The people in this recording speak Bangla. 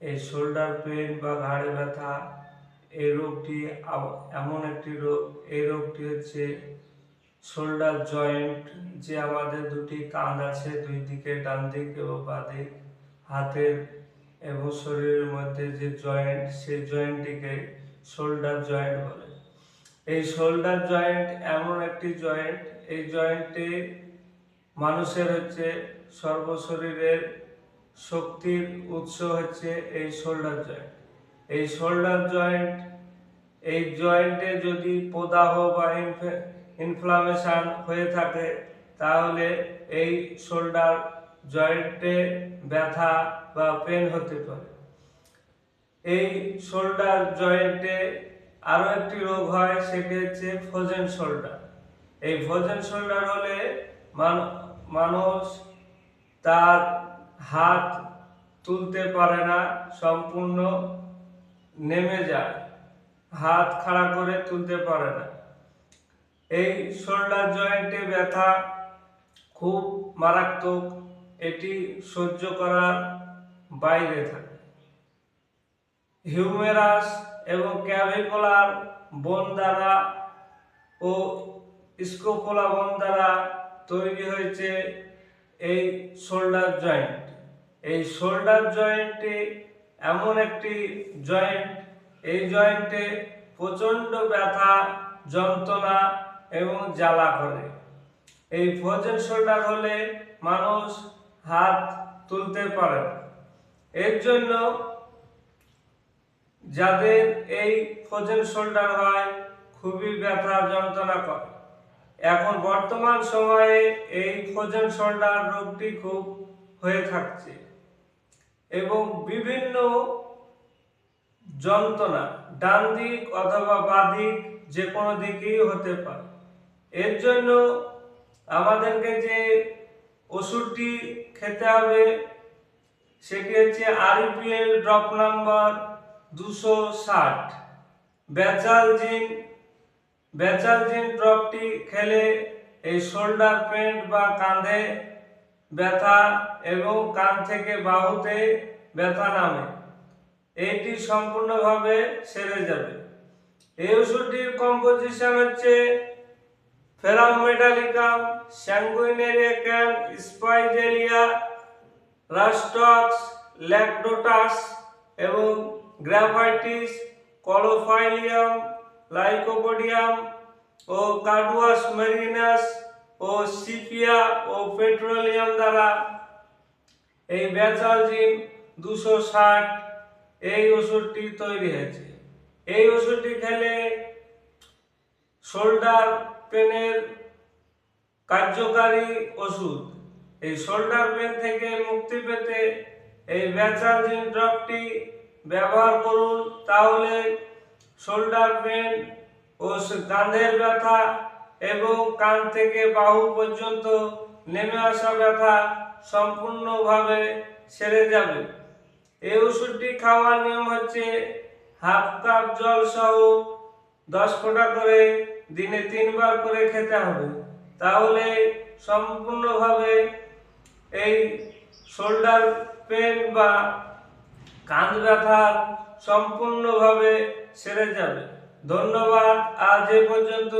এই শোল্ডার পেন বা ঘাড়ে ব্যথা, এই রোগটি এমন একটি রোগ, এই রোগটি হচ্ছে শোল্ডার জয়েন্ট যে আমাদের দুটি কাঁধ আছে, দুই দিকে ডান দিক এবং বাঁ দিক, হাতের এবং শরীরের মধ্যে যে জয়েন্ট সেই জয়েন্টটিকে শোল্ডার জয়েন্ট বলে। এই শোল্ডার জয়েন্ট এমন একটি জয়েন্ট এই জয়েন্টে মানুষের হচ্ছে সর্বশরীরের শক্তির উৎস হচ্ছে এই শোল্ডার জয়েন্ট এই শোল্ডার জয়েন্ট এই জয়েন্টে যদি প্রদাহ বা ইনফ্লামেশন হয়ে থাকে, তাহলে এই শোল্ডার জয়েন্টে ব্যথা বা পেন হতে পারে। এই শোল্ডার জয়েন্টে আরও একটি রোগ হয়, সেটি হচ্ছে ফ্রোজেন শোল্ডার এই ফ্রোজেন শোল্ডার হলে মানুষ তার হাত তুলতে পারে না, সম্পূর্ণ নেমে যায়। হাত খাড়া করে তুলতে পারে না। এই শোল্ডার জয়েন্টে ব্যথা খুব মারাত্মক, এটি সহ্য করার বাইরে থাকে। হিউমেরাস এবং ক্যাভিকুলার বন দ্বারা ও স্কোপোলা বন দ্বারা তৈরি হয়েছে এই শোল্ডার জয়েন্ট এই শোল্ডার জয়েন্টে এমন একটি জয়েন্ট এই জয়েন্টে প্রচণ্ড ব্যথা, যন্ত্রণা এবং জ্বালা করে। এই ফ্রোজেন শোল্ডার হলে মানুষ হাত তুলতে পারে এর জন্য যাদের এই ফ্রোজেন শোল্ডার হয়, খুবই ব্যথা, যন্ত্রণা করে। এখন বর্তমান সময়ে এই ফ্রোজেন শোল্ডার রোগটি খুব হয়ে থাকছে এবং বিভিন্ন যন্ত্রণা, ডান দিক অথবা বাঁ দিক যে কোনো দিকেই হতে পারে। এর জন্য আমাদেরকে যে ওষুধটি খেতে হবে, সেটি হচ্ছে আরপিএল ড্রপ নাম্বার দুশো ষাট, ব্যাচালজিন ব্যাচালজিন ড্রপটি খেলে এই শোল্ডার পেন বা কাঁধে ব্যথা এবং কান থেকে বাহুতে ব্যথা নামে। এইটি সম্পূর্ণভাবে সেরে যাবে। এই ওষুধটির কম্পোজিশন হচ্ছে ফেরাম মেটালিকাম স্যাঙ্গুইনেরিয়াকাম স্পাইজেলিয়া রাস্টক্স ল্যাকডোটাস এবং গ্রাফাইটিস কলোফাইলিয়াম লাইকোপোডিয়াম ও কার্ডুয়াস মেরিনাস ও সিপিয়া ও পেট্রোলিয়াম দ্বারা এই ব্যাচালজিন দুশো ষাট এই ওষুধটি তৈরি হয়েছে। এই ওষুধটি খেলে শোল্ডার পেনের কার্যকারী ওষুধ। এই শোল্ডার পেন থেকে মুক্তি পেতে এই ব্যাচালজিন ড্রপটি ব্যবহার করুন, তাহলে শোল্ডার পেন ও কাঁধের ব্যথা এবং কান থেকে বাহু পর্যন্ত নেমে আসা ব্যথা সম্পূর্ণভাবে সেরে যাবে। এই ওষুধটি খাওয়ার নিয়ম হচ্ছে হাফ কাপ জল সহ দশ ফোঁটা করে দিনে তিনবার করে খেতে হবে। তাহলে সম্পূর্ণভাবে এই শোল্ডার পেন বা কাঁধ ব্যথা সম্পূর্ণভাবে সেরে যাবে। ধন্যবাদ আজ এ পর্যন্ত